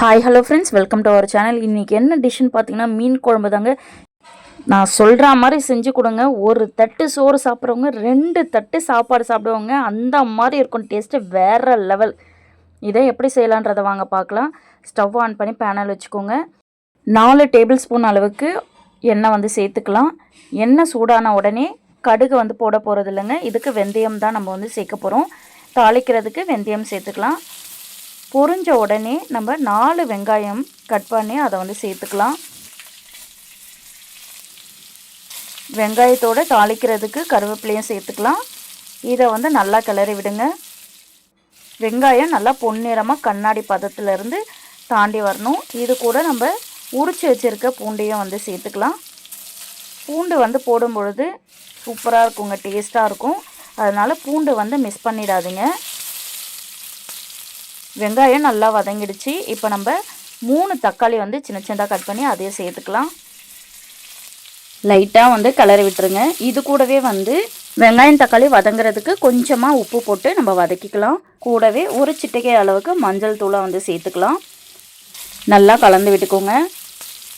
Hi hello friends welcome to our channel இன்றைக்கி என்ன டிஷ்ஷுன்னு பார்த்தீங்கன்னா மீன் குழம்பு தாங்க. நான் சொல்கிற மாதிரி செஞ்சு கொடுங்க. ஒரு தட்டு சோறு சாப்பிட்றவங்க ரெண்டு தட்டு சாப்பாடு சாப்பிடுவாங்க. அந்த மாதிரி இருக்கும் டேஸ்ட்டு வேறு லெவல் இதை எப்படி செய்யலான்றதை வாங்க பார்க்கலாம். ஸ்டவ் ஆன் பண்ணி பேனல் வச்சுக்கோங்க. நாலு டேபிள் ஸ்பூன் அளவுக்கு எண்ணெய் வந்து சேர்த்துக்கலாம். எண்ணெய் சூடான உடனே கடுகு வந்து போட போகிறது இல்லைங்க இதுக்கு வெந்தயம் தான் நம்ம வந்து சேர்க்க போகிறோம் தாளிக்கிறதுக்கு வெந்தயம் சேர்த்துக்கலாம். பொறிஞ்ச உடனே நம்ம நாலு வெங்காயம் கட் பண்ணி அதை வந்து சேர்த்துக்கலாம். வெங்காயத்தோடு தாளிக்கிறதுக்கு கருவேப்பிலையும் சேர்த்துக்கலாம். இதை வந்து நல்லா கிளறி விடுங்க. வெங்காயம் நல்லா பொன்னிறமாக கண்ணாடி பதத்துலேருந்து தாண்டி வரணும். இது கூட நம்ம உரிச்சு வச்சுருக்க பூண்டையும் வந்து சேர்த்துக்கலாம். பூண்டு வந்து போடும் பொழுது சூப்பராக இருக்குங்க டேஸ்ட்டாக இருக்கும். அதனால் பூண்டு வந்து மிஸ் பண்ணிடாதீங்க. வெங்காயம் நல்லா வதங்கிடுச்சு. இப்போ நம்ம மூணு தக்காளி வந்து சின்ன சின்னதாக கட் பண்ணி அதையே சேர்த்துக்கலாம். லைட்டாக வந்து கிளறி விட்டுருங்க. இது கூடவே வந்து வெங்காயம் தக்காளி வதங்குறதுக்கு கொஞ்சமாக உப்பு போட்டு நம்ம வதக்கிக்கலாம். கூடவே ஒரு சிட்டிகை அளவுக்கு மஞ்சள் தூளை வந்து சேர்த்துக்கலாம். நல்லா கலந்து விட்டுக்கோங்க.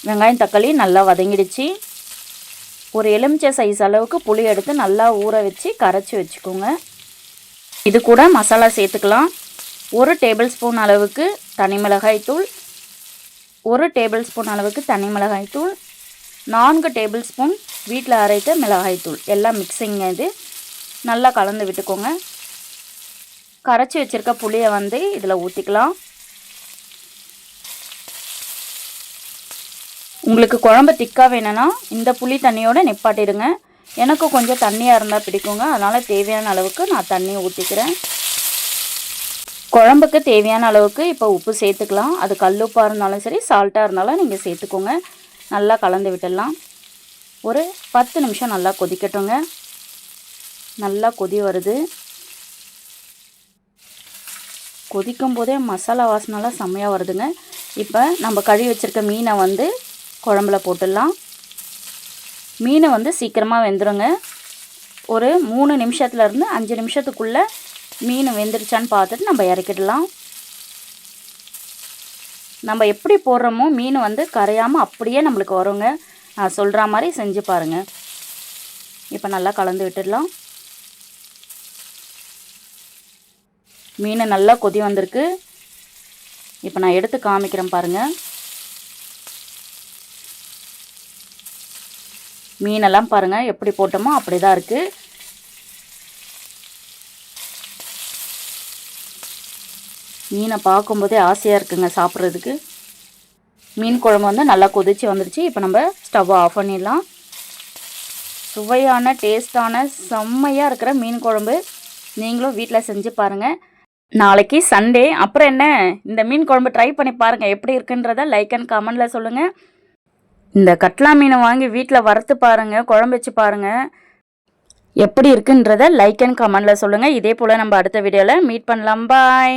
வெங்காயம் தக்காளி நல்லா வதங்கிடுச்சு. ஒரு எலுமிச்சை சைஸ் அளவுக்கு புளி எடுத்து நல்லா ஊற வச்சு கரைச்சி வச்சுக்கோங்க. இது கூட மசாலா சேர்த்துக்கலாம். ஒரு டேபிள் ஸ்பூன் அளவுக்கு தனி மிளகாய் தூள் ஒரு டேபிள் ஸ்பூன் அளவுக்கு தனி மிளகாய் தூள் நான்கு டேபிள் ஸ்பூன் வீட்டில் அரைத்த மிளகாய் தூள். எல்லாம் மிக்சிங் இது. நல்லா கலந்து விட்டுக்கோங்க. கரைச்சி வச்சுருக்க புளியை வந்து இதில் ஊற்றிக்கலாம் உங்களுக்கு குழம்பு திக்காக வேணும்னா இந்த புளி தண்ணியோடு நிப்பாட்டிடுங்க. எனக்கு கொஞ்சம் தண்ணியாக இருந்தால் பிடிக்குங்க. அதனால் தேவையான அளவுக்கு நான் தண்ணி ஊற்றிக்கிறேன் குழம்புக்கு தேவையான அளவுக்கு இப்போ உப்பு சேர்த்துக்கலாம். அது கல்லுப்பாக இருந்தாலும் சரி சால்ட்டாக இருந்தாலும் நீங்கள் சேர்த்துக்கோங்க. நல்லா கலந்து விட்டுடலாம். ஒரு பத்து நிமிஷம் நல்லா கொதிக்கட்டுங்க. நல்லா கொதி வருது. கொதிக்கும் போதே மசாலா வாசனைலாம் செம்மையாக வருதுங்க. இப்போ நம்ம கழுவி வச்சுருக்க மீனை வந்து குழம்புல போட்டுடலாம். மீனை வந்து சீக்கிரமாக வெந்துடுங்க ஒரு மூணு நிமிஷத்துலேருந்து அஞ்சு நிமிஷத்துக்குள்ளே மீன் வெந்துருச்சான்னு பார்த்துட்டு நம்ம இறக்கிடலாம். நம்ம எப்படி போடுறோமோ மீன் வந்து கரையாமல் அப்படியே நம்மளுக்கு வருங்க. நான் சொல்கிற மாதிரி செஞ்சு பாருங்கள் இப்போ நல்லா கலந்து விட்டுடலாம். மீன் நல்லா கொதி வந்திருக்கு. இப்போ நான் எடுத்து காமிக்கிறேன் பாருங்கள் மீனெல்லாம் பாருங்கள் எப்படி போட்டோமோ அப்படி தான் இருக்குது மீனை பார்க்கும்போதே ஆசையாக இருக்குங்க சாப்பிட்றதுக்கு. மீன் குழம்பு வந்து நல்லா கொதிச்சு வந்துருச்சு. இப்போ நம்ம ஸ்டவ்வை ஆஃப் பண்ணிடலாம். சுவையான டேஸ்டான செம்மையாக இருக்கிற மீன் குழம்பு நீங்களும் வீட்டில் செஞ்சு பாருங்கள் நாளைக்கு சண்டே அப்புறம் என்ன? இந்த மீன் குழம்பு ட்ரை பண்ணி பாருங்கள் எப்படி இருக்குன்றத லைக் அண்ட் கமெண்டில் சொல்லுங்கள் இந்த கட்லா மீனை வாங்கி வீட்டில் வறுத்து பாருங்கள் குழம்பு வச்சு பாருங்கள் எப்படி இருக்குன்றத லைக் அண்ட் கமெண்டில் சொல்லுங்கள் இதே போல் நம்ம அடுத்த வீடியோவில் மீட் பண்ணலாம். பாய்